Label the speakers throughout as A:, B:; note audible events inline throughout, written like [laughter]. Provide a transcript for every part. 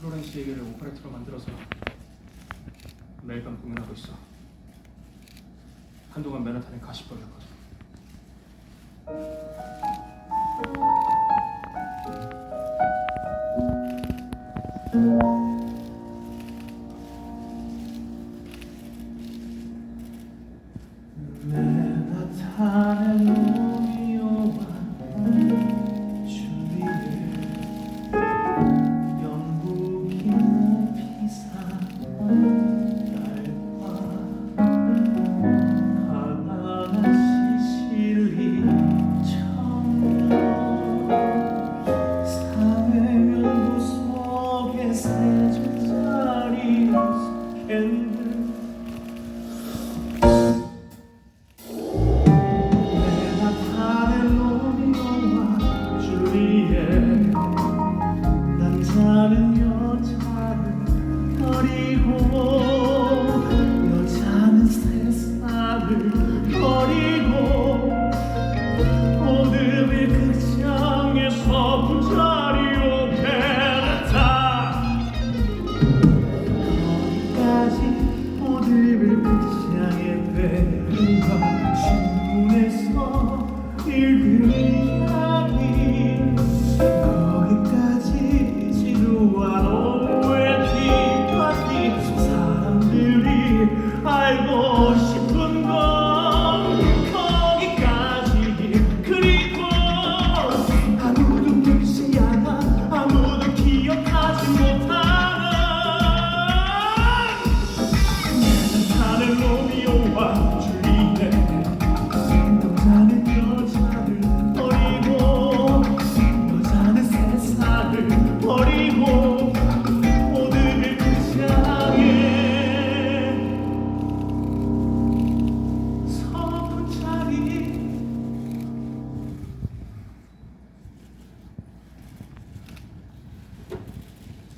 A: 플로렌스 에게를 오퍼레트로 만들어서 매일 밤 공연하고 있어. 한동안 맨하탄에 가시벌이었거든.
B: thank you.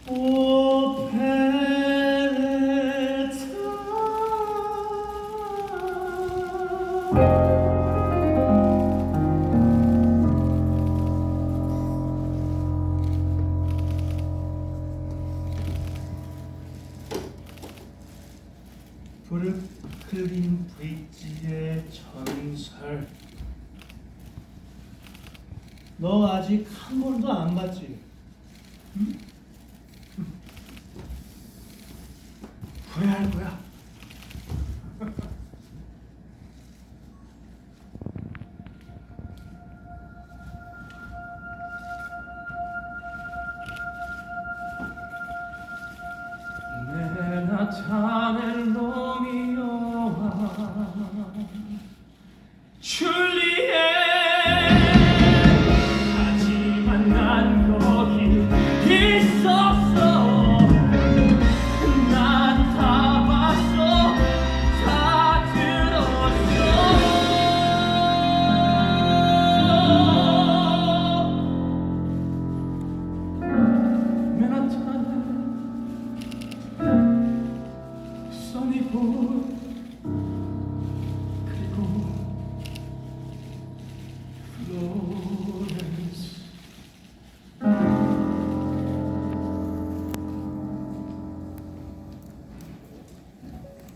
B: 브루클린 브릿지의 전설 너 아직 한 번도 안 봤지? 응? 왜 하는 거야? [laughs]
A: 내가 자넬로